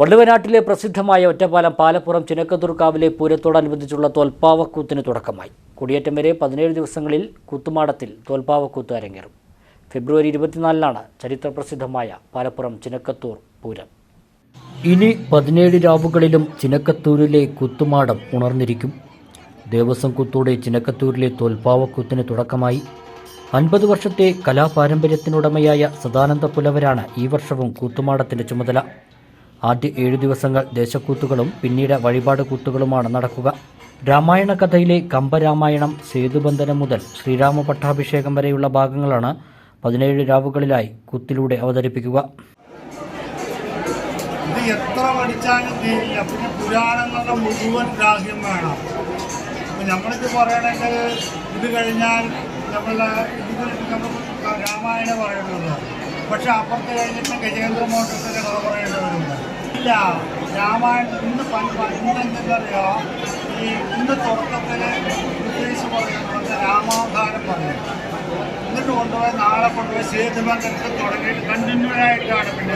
വള്ളുവനാട്ടിലെ പ്രസിദ്ധമായ ഒറ്റപ്പാലം പാലപ്പുറം ചിനക്കത്തൂർക്കാവിലെ പൂരത്തോടനുബന്ധിച്ചുള്ള തോൽപ്പാവക്കൂത്തിന് തുടക്കമായി. കുടിയേറ്റം വരെ പതിനേഴ് ദിവസങ്ങളിൽ കൂത്തുമാടത്തിൽ തോൽപ്പാവക്കൂത്ത് അരങ്ങേറും. ഫെബ്രുവരി ഇരുപത്തിനാലിനാണ് ചരിത്രപ്രസിദ്ധമായ പാലപ്പുറം ചിനക്കത്തൂർ പൂരം. ഇനി പതിനേഴ് രാവുകളിലും ചിനക്കത്തൂരിലെ കുത്തുമാടം ഉണർന്നിരിക്കും. ദേവസ്വം കുത്തോടെ ചിനക്കത്തൂരിലെ തോൽപ്പാവക്കൂത്തിന് തുടക്കമായി. അൻപത് വർഷത്തെ കലാപാരമ്പര്യത്തിനുടമയായ സദാനന്ദ പുലവരാണ് ഈ വർഷവും കൂത്തുമാടത്തിന്റെ ചുമതല. ആദ്യ ഏഴു ദിവസങ്ങൾ ദേശക്കൂത്തുകളും പിന്നീട് വഴിപാട് കൂത്തുകളുമാണ് നടക്കുക. രാമായണ കഥയിലെ കമ്പരാമായണം സേതുബന്ധനം മുതൽ ശ്രീരാമ പട്ടാഭിഷേകം വരെയുള്ള ഭാഗങ്ങളാണ് പതിനേഴ് രാവുകളിലായി കുത്തിലൂടെ അവതരിപ്പിക്കുക. ഇത് എത്ര പഠിച്ചാലും തീരില്ല. പിന്നെ പുരാണങ്ങളുടെ മുഴുവൻ ഗ്രാഹ്യം വേണം. അപ്പം നമ്മളിത് ഇത് കഴിഞ്ഞാൽ നമ്മളെ ഇത് നമ്മൾ പക്ഷെ അപ്പുറത്ത് കഴിഞ്ഞിട്ട് ഗജേന്ദ്ര മോട്ടത്തിന്റെ കഥ പറയേണ്ടവരുണ്ട് ഇല്ല. രാമായണം ഇന്ന് ഇന്ന് പറയുക ഈ ഇന്ന് തുടക്കത്തിൽ ബ്രിട്ടീഷ് പറയുന്നത് രാമാവതാരം പറയും എന്നിട്ട് കൊണ്ടുപോയി നാളെ കൊണ്ടുപോയി സേതുബന്ധത്തിൽ തുടങ്ങിയിട്ട് കണ്ടിന്യൂ ആയിട്ടാണ് പിന്നെ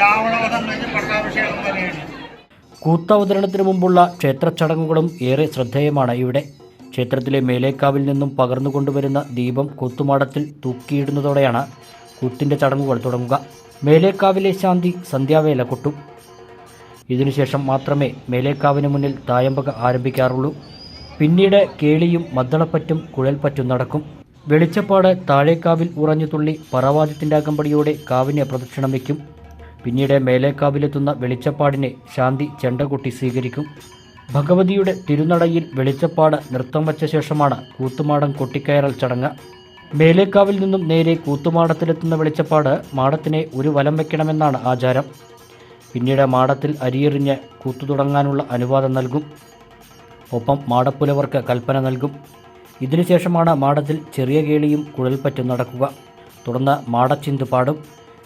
രാവണവധം കഴിഞ്ഞ് പട്ടാഭിഷേകം വരെയാണ് കൂത്തവതരണത്തിനു മുമ്പുള്ള ക്ഷേത്ര ചടങ്ങുകളും ഏറെ ശ്രദ്ധേയമാണ് ഇവിടെ. ക്ഷേത്രത്തിലെ മേലേക്കാവിൽ നിന്നും പകർന്നു കൊണ്ടുവരുന്ന ദീപം കൂത്തുമാടത്തിൽ തൂക്കിയിടുന്നതോടെയാണ് കൂത്തിന്റെ ചടങ്ങുകൾ തുടങ്ങുക. മേലേക്കാവിലെ ശാന്തി സന്ധ്യാവേല കൊട്ടും. ഇതിനുശേഷം മാത്രമേ മേലേക്കാവിന് മുന്നിൽ തായമ്പക ആരംഭിക്കാറുള്ളൂ. പിന്നീട് കേളിയും മദ്ദളപ്പറ്റും കുഴൽപ്പറ്റും നടക്കും. വെളിച്ചപ്പാട് താഴേക്കാവിൽ ഉറഞ്ഞു തുള്ളി പറവാദ്യത്തിന്റെ അകമ്പടിയോടെ കാവിനെ പ്രദക്ഷിണം വയ്ക്കും. പിന്നീട് മേലേക്കാവിലെത്തുന്ന വെളിച്ചപ്പാടിനെ ശാന്തി ചെണ്ടകുട്ടി സ്വീകരിക്കും. ഭഗവതിയുടെ തിരുനടയിൽ വെളിച്ചപ്പാട് നൃത്തം വച്ച ശേഷമാണ് കൂത്തുമാടം കൊട്ടിക്കയറൽ ചടങ്ങ്. മേലേക്കാവിൽ നിന്നും നേരെ കൂത്തുമാടത്തിലെത്തുന്ന വെളിച്ചപ്പാട് മാടത്തിനെ ഒരു വലം വയ്ക്കണമെന്നാണ് ആചാരം. പിന്നീട് മാടത്തിൽ അരിയെറിഞ്ഞ് കൂത്തു തുടങ്ങാനുള്ള അനുവാദം നൽകും. ഒപ്പം മാടപ്പുലവർക്ക് കൽപ്പന നൽകും. ഇതിനുശേഷമാണ് മാടത്തിൽ ചെറിയ കേളിയും കുഴൽപ്പറ്റും നടക്കുക. തുടർന്ന് മാടച്ചിന്ത് പാടും.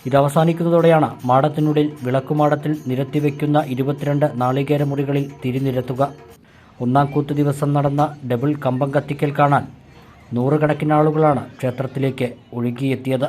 ഇതവസാനിക്കുന്നതോടെയാണ് മാടത്തിനുള്ളിൽ വിളക്കുമാടത്തിൽ നിരത്തിവെക്കുന്ന ഇരുപത്തിരണ്ട് നാളികേര മുറികളിൽ തിരിനിരത്തുക ഒന്നാം കൂത്ത് ദിവസം നടന്ന ഡബിൾ കമ്പം കത്തിക്കൽ കാണാൻ നൂറുകണക്കിനാളുകളാണ് ക്ഷേത്രത്തിലേക്ക് ഒഴുകിയെത്തിയത്.